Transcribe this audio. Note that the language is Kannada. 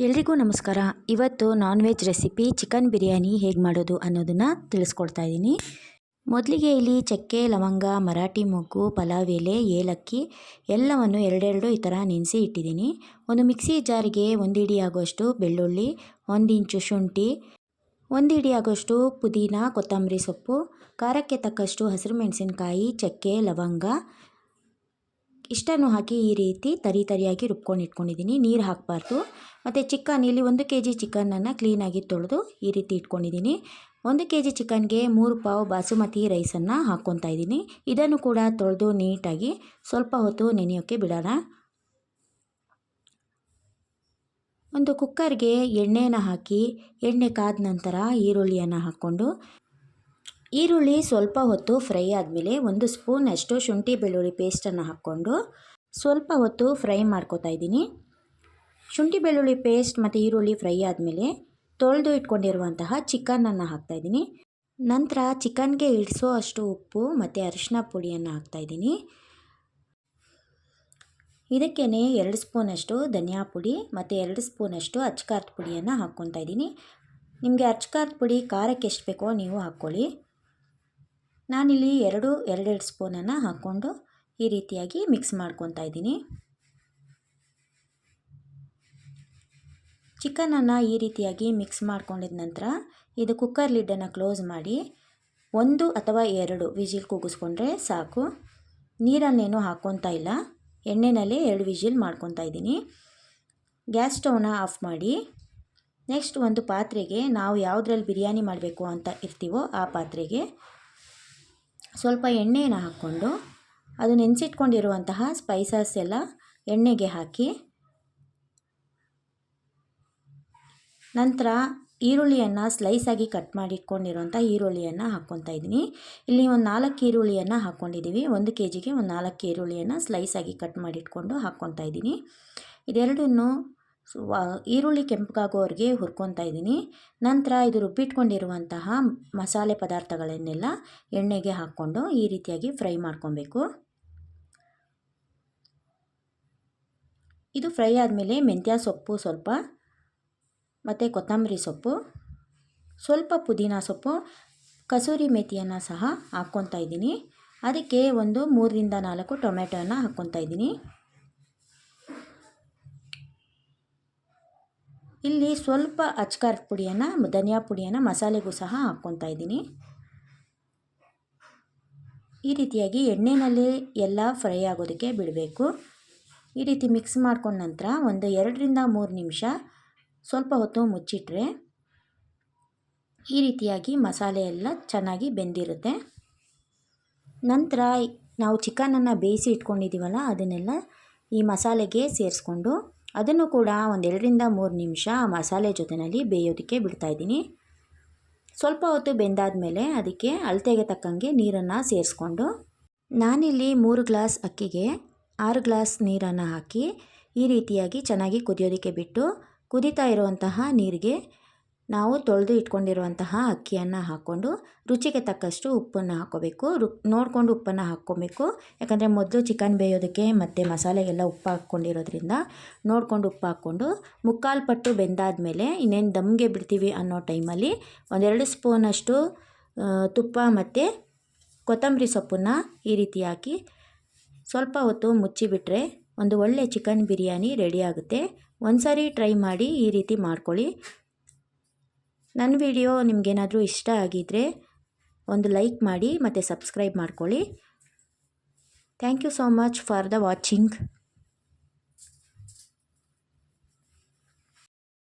ಎಲ್ರಿಗೂ ನಮಸ್ಕಾರ. ಇವತ್ತು non veg recipe chicken biryani ಹೇಗೆ ಮಾಡೋದು ಅನ್ನೋದನ್ನು ತಿಳಿಸ್ಕೊಡ್ತಾ ಇದ್ದೀನಿ. ಮೊದಲಿಗೆ ಇಲ್ಲಿ ಚಕ್ಕೆ, ಲವಂಗ, ಮರಾಠಿ ಮೊಗ್ಗು, ಪಲಾವ್ ಎಲೆ, ಏಲಕ್ಕಿ ಎಲ್ಲವನ್ನು ಎರಡೆರಡು ಈ ಥರ ನೆನೆಸಿ ಇಟ್ಟಿದ್ದೀನಿ. ಒಂದು ಮಿಕ್ಸಿ ಜಾರಿಗೆ ಒಂದು ಇಡಿ ಆಗುವಷ್ಟು ಬೆಳ್ಳುಳ್ಳಿ, ಒಂದು ಇಂಚು ಶುಂಠಿ, ಒಂದು ಇಡಿ ಆಗುವಷ್ಟು ಪುದೀನ, ಕೊತ್ತಂಬರಿ ಸೊಪ್ಪು, ಖಾರಕ್ಕೆ ತಕ್ಕಷ್ಟು ಹಸಿರು ಮೆಣಸಿನಕಾಯಿ, ಚಕ್ಕೆ, ಲವಂಗ ಇಷ್ಟನ್ನು ಹಾಕಿ ಈ ರೀತಿ ತರಿ ತರಿಯಾಗಿ ರುಬ್ಕೊಂಡು ಇಟ್ಕೊಂಡಿದ್ದೀನಿ. ನೀರು ಹಾಕಬಾರ್ದು. ಮತ್ತು ಚಿಕನ್, ಇಲ್ಲಿ ಒಂದು ಕೆ ಜಿ ಚಿಕನನ್ನು ಕ್ಲೀನಾಗಿ ತೊಳೆದು ಈ ರೀತಿ ಇಟ್ಕೊಂಡಿದ್ದೀನಿ. ಒಂದು ಕೆ ಜಿ ಚಿಕನ್ಗೆ ಮೂರು ಪಾವ್ ಬಾಸುಮತಿ ರೈಸನ್ನು ಹಾಕ್ಕೊತಾ ಇದ್ದೀನಿ. ಇದನ್ನು ಕೂಡ ತೊಳೆದು ನೀಟಾಗಿ ಸ್ವಲ್ಪ ಹೊತ್ತು ನೆನೆಯೋಕ್ಕೆ ಬಿಡೋಣ. ಒಂದು ಕುಕ್ಕರ್ಗೆ ಎಣ್ಣೆನ ಹಾಕಿ, ಎಣ್ಣೆ ಕಾದ ನಂತರ ಈರುಳ್ಳಿಯನ್ನು ಹಾಕ್ಕೊಂಡು ಈರುಳ್ಳಿ ಸ್ವಲ್ಪ ಹೊತ್ತು ಫ್ರೈ ಆದಮೇಲೆ ಒಂದು ಸ್ಪೂನಷ್ಟು ಶುಂಠಿ ಬೆಳ್ಳುಳ್ಳಿ ಪೇಸ್ಟನ್ನು ಹಾಕ್ಕೊಂಡು ಸ್ವಲ್ಪ ಹೊತ್ತು ಫ್ರೈ ಮಾಡ್ಕೋತಾ ಇದ್ದೀನಿ. ಶುಂಠಿ ಬೆಳ್ಳುಳ್ಳಿ ಪೇಸ್ಟ್ ಮತ್ತು ಈರುಳ್ಳಿ ಫ್ರೈ ಆದಮೇಲೆ ತೊಳೆದು ಇಟ್ಕೊಂಡಿರುವಂತಹ ಚಿಕನನ್ನು ಹಾಕ್ತಾಯಿದ್ದೀನಿ ನಂತರ ಚಿಕನ್ಗೆ ಇಡಿಸೋ ಅಷ್ಟು ಉಪ್ಪು ಮತ್ತು ಅರಿಶಿನ ಪುಡಿಯನ್ನು ಹಾಕ್ತಾಯಿದ್ದೀನಿ ಇದಕ್ಕೇ ಎರಡು ಸ್ಪೂನಷ್ಟು ಧನಿಯಾ ಪುಡಿ ಮತ್ತು ಎರಡು ಸ್ಪೂನಷ್ಟು ಅಚ್ಕಾರದ ಪುಡಿಯನ್ನು ಹಾಕ್ಕೊತಾ ಇದ್ದೀನಿ. ನಿಮಗೆ ಅಚ್ಕಾರದ ಪುಡಿ ಖಾರಕ್ಕೆ ಎಷ್ಟು ಬೇಕೋ ನೀವು ಹಾಕ್ಕೊಳ್ಳಿ. ನಾನಿಲ್ಲಿ ಎರಡು, ಎರಡೆರಡು ಸ್ಪೂನನ್ನು ಹಾಕ್ಕೊಂಡು ಈ ರೀತಿಯಾಗಿ ಮಿಕ್ಸ್ ಮಾಡ್ಕೊತಾ ಇದ್ದೀನಿ. ಚಿಕನನ್ನು ಈ ರೀತಿಯಾಗಿ ಮಿಕ್ಸ್ ಮಾಡ್ಕೊಂಡಿದ ನಂತರ ಇದು ಕುಕ್ಕರ್ ಲಿಡ್ಡನ್ನು ಕ್ಲೋಸ್ ಮಾಡಿ ಒಂದು ಅಥವಾ ಎರಡು ವಿಜಿಲ್ ಕೂಗಿಸ್ಕೊಂಡ್ರೆ ಸಾಕು. ನೀರನ್ನೇನು ಹಾಕ್ಕೊತಾ ಇಲ್ಲ. ಎಣ್ಣೆನಲ್ಲೇ ಎರಡು ವಿಜಿಲ್ ಮಾಡ್ಕೊತಾ ಇದ್ದೀನಿ. ಗ್ಯಾಸ್ ಸ್ಟವ್ನ ಆಫ್ ಮಾಡಿ ನೆಕ್ಸ್ಟ್ ಒಂದು ಪಾತ್ರೆಗೆ ನಾವು ಯಾವುದ್ರಲ್ಲಿ ಬಿರಿಯಾನಿ ಮಾಡಬೇಕು ಅಂತ ಇರ್ತೀವೋ ಆ ಪಾತ್ರೆಗೆ ಸ್ವಲ್ಪ ಎಣ್ಣೆಯನ್ನು ಹಾಕ್ಕೊಂಡು ಅದು ನೆನೆಸಿಟ್ಕೊಂಡಿರುವಂತಹ ಸ್ಪೈಸಸ್ ಎಲ್ಲ ಎಣ್ಣೆಗೆ ಹಾಕಿ, ನಂತರ ಈರುಳ್ಳಿಯನ್ನು ಸ್ಲೈಸಾಗಿ ಕಟ್ ಮಾಡಿಟ್ಕೊಂಡಿರುವಂಥ ಈರುಳ್ಳಿಯನ್ನು ಹಾಕ್ಕೊತಾ ಇದ್ದೀನಿ. ಇಲ್ಲಿ ಒಂದು ನಾಲ್ಕು ಈರುಳ್ಳಿಯನ್ನು ಹಾಕ್ಕೊಂಡಿದ್ದೀವಿ ಒಂದು ಕೆ ಜಿಗೆ ಒಂದು ನಾಲ್ಕು ಈರುಳ್ಳಿಯನ್ನು ಸ್ಲೈಸಾಗಿ ಕಟ್ ಮಾಡಿಟ್ಕೊಂಡು ಹಾಕ್ಕೊತಾ ಇದ್ದೀನಿ. ಇದೆರಡನ್ನು ಈರುಳ್ಳಿ ಕೆಂಪಗಾಗೋವರೆಗೆ ಹುರ್ಕೊತಾ ಇದ್ದೀನಿ. ನಂತರ ಇದು ರುಬ್ಬಿಟ್ಕೊಂಡಿರುವಂತಹ ಮಸಾಲೆ ಪದಾರ್ಥಗಳನ್ನೆಲ್ಲ ಎಣ್ಣೆಗೆ ಹಾಕ್ಕೊಂಡು ಈ ರೀತಿಯಾಗಿ ಫ್ರೈ ಮಾಡ್ಕೊಬೇಕು. ಇದು ಫ್ರೈ ಆದಮೇಲೆ ಮೆಂತ್ಯ ಸೊಪ್ಪು ಸ್ವಲ್ಪ, ಮತ್ತು ಕೊತ್ತಂಬರಿ ಸೊಪ್ಪು, ಸ್ವಲ್ಪ ಪುದೀನ ಸೊಪ್ಪು, ಕಸೂರಿ ಮೇಥಿಯನ್ನು ಸಹ ಹಾಕ್ಕೊತಾ ಇದ್ದೀನಿ. ಅದಕ್ಕೆ ಒಂದು ಮೂರರಿಂದ ನಾಲ್ಕು ಟೊಮೆಟೊನ ಹಾಕ್ಕೊತಾ ಇದ್ದೀನಿ. ಇಲ್ಲಿ ಸ್ವಲ್ಪ ಅಚ್ಕಾರದ ಪುಡಿಯನ್ನು, ಧನಿಯಾ ಪುಡಿಯನ್ನು ಮಸಾಲೆಗೂ ಸಹ ಹಾಕ್ಕೊತಾ ಇದ್ದೀನಿ. ಈ ರೀತಿಯಾಗಿ ಎಣ್ಣೆಯಲ್ಲಿ ಎಲ್ಲ ಫ್ರೈ ಆಗೋದಕ್ಕೆ ಬಿಡಬೇಕು. ಈ ರೀತಿ ಮಿಕ್ಸ್ ಮಾಡ್ಕೊಂಡ ನಂತರ ಒಂದು ಎರಡರಿಂದ ಮೂರು ನಿಮಿಷ ಸ್ವಲ್ಪ ಹೊತ್ತು ಮುಚ್ಚಿಟ್ರೆ ಈ ರೀತಿಯಾಗಿ ಮಸಾಲೆ ಎಲ್ಲ ಚೆನ್ನಾಗಿ ಬೆಂದಿರುತ್ತೆ. ನಂತರ ನಾವು ಚಿಕನನ್ನು ಬೇಯಿಸಿ ಇಟ್ಕೊಂಡಿದ್ದೀವಲ್ಲ, ಅದನ್ನೆಲ್ಲ ಈ ಮಸಾಲೆಗೆ ಸೇರಿಸ್ಕೊಂಡು ಅದನ್ನು ಕೂಡ ಒಂದೆರಡರಿಂದ ಮೂರು ನಿಮಿಷ ಮಸಾಲೆ ಜೊತೆಯಲ್ಲಿ ಬೇಯೋದಕ್ಕೆ ಬಿಡ್ತಾಯಿದ್ದೀನಿ ಸ್ವಲ್ಪ ಹೊತ್ತು ಬೆಂದಾದ ಮೇಲೆ ಅದಕ್ಕೆ ಅಳತೆಗೆ ತಕ್ಕಂಗೆ ನೀರನ್ನು ಸೇರಿಸ್ಕೊಂಡು ನಾನಿಲ್ಲಿ ಮೂರು ಗ್ಲಾಸ್ ಅಕ್ಕಿಗೆ ಆರು ಗ್ಲಾಸ್ ನೀರನ್ನು ಹಾಕಿ ಈ ರೀತಿಯಾಗಿ ಚೆನ್ನಾಗಿ ಕುದಿಯೋದಕ್ಕೆ ಬಿಟ್ಟು ಕುದೀತಾ ಇರುವಂತಹ ನೀರಿಗೆ ನಾವು ತೊಳೆದು ಇಟ್ಕೊಂಡಿರುವಂತಹ ಅಕ್ಕಿಯನ್ನು ಹಾಕ್ಕೊಂಡು ರುಚಿಗೆ ತಕ್ಕಷ್ಟು ಉಪ್ಪನ್ನು ಹಾಕ್ಕೋಬೇಕು ರು, ನೋಡಿಕೊಂಡು ಉಪ್ಪನ್ನು ಹಾಕ್ಕೊಬೇಕು. ಯಾಕಂದರೆ ಮೊದಲು ಚಿಕನ್ ಬೇಯೋದಕ್ಕೆ ಮತ್ತು ಮಸಾಲೆಗೆಲ್ಲ ಉಪ್ಪು ಹಾಕ್ಕೊಂಡಿರೋದ್ರಿಂದ ನೋಡಿಕೊಂಡು ಉಪ್ಪು ಹಾಕ್ಕೊಂಡು ಮುಕ್ಕಾಲು ಪಟ್ಟು ಬೆಂದಾದ ಮೇಲೆ ಇನ್ನೇನು ದಮ್ಗೆ ಬಿಡ್ತೀವಿ ಅನ್ನೋ ಟೈಮಲ್ಲಿ ಒಂದೆರಡು ಸ್ಪೂನಷ್ಟು ತುಪ್ಪ ಮತ್ತು ಕೊತ್ತಂಬರಿ ಸೊಪ್ಪನ್ನು ಈ ರೀತಿ ಹಾಕಿ ಸ್ವಲ್ಪ ಹೊತ್ತು ಮುಚ್ಚಿಬಿಟ್ರೆ ಒಂದು ಒಳ್ಳೆ ಚಿಕನ್ ಬಿರಿಯಾನಿ ರೆಡಿ ಆಗುತ್ತೆ. ಒಂದು ಸಾರಿ ಟ್ರೈ ಮಾಡಿ ಈ ರೀತಿ ಮಾಡ್ಕೊಳ್ಳಿ. ನನ್ನ ವಿಡಿಯೋ ನಿಮಗೇನಾದರೂ ಇಷ್ಟ ಆಗಿದ್ದರೆ ಒಂದು ಲೈಕ್ ಮಾಡಿ ಮತ್ತು ಸಬ್ಸ್ಕ್ರೈಬ್ ಮಾಡ್ಕೊಳ್ಳಿ. Thank you so much for the watching